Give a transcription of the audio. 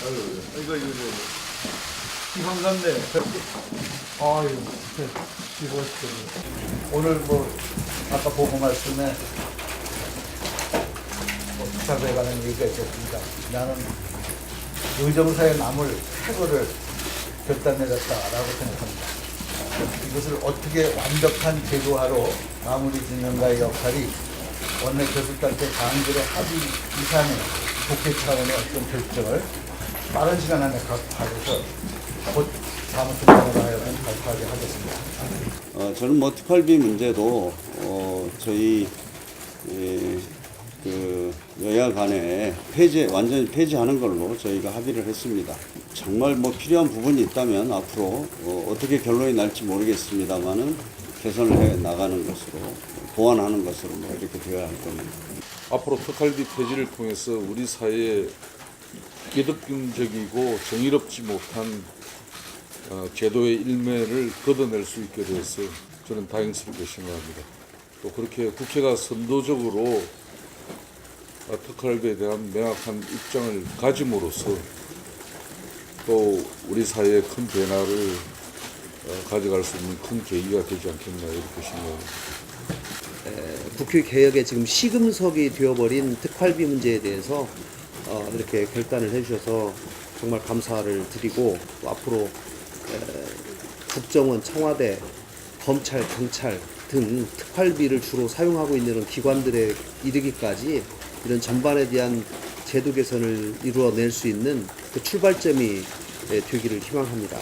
이거, 이거, 이거. 희망같네. 아유, 시골 오늘 뭐, 아까 보고 말씀에, 뭐, 부탁에 관한 얘기가 있었습니다. 나는 의정사의 나물 태고를 결단 내렸다라고 생각합니다. 이것을 어떻게 완벽한 제도화로 마무리 짓는가의 역할이 원내 교섭단체 강들의 합의 이상의 국회 차원의 어떤 결정을 빠른 시간 안에 각하해서 곧 사무총장으로 하여금 발표하게 하겠습니다. 어, 저는 뭐 특활비 문제도 어, 저희 에, 그 여야 간에 폐지 완전히 폐지하는 걸로 저희가 합의를 했습니다. 정말 뭐 필요한 부분이 있다면 앞으로 어, 어떻게 결론이 날지 모르겠습니다만은 개선을 해 나가는 것으로 보완하는 것으로 뭐 이렇게 되어야 할 겁니다. 앞으로 특활비 폐지를 통해서 우리 사회에 기득권적이고 정의롭지 못한 어, 제도의 일매를 걷어낼 수 있게 돼서 저는 다행스럽게 생각합니다. 또 그렇게 국회가 선도적으로 어, 특활비에 대한 명확한 입장을 가짐으로써 또 우리 사회의 큰 변화를 어, 가져갈 수 있는 큰 계기가 되지 않겠나 이렇게 생각합니다. 국회 개혁에 지금 시금석이 되어버린 특활비 문제에 대해서 어, 이렇게 결단을 해주셔서 정말 감사를 드리고 또 앞으로 에, 국정원, 청와대, 검찰, 경찰 등 특활비를 주로 사용하고 있는 이런 기관들에 이르기까지 이런 전반에 대한 제도 개선을 이루어낼 수 있는 그 출발점이 에, 되기를 희망합니다.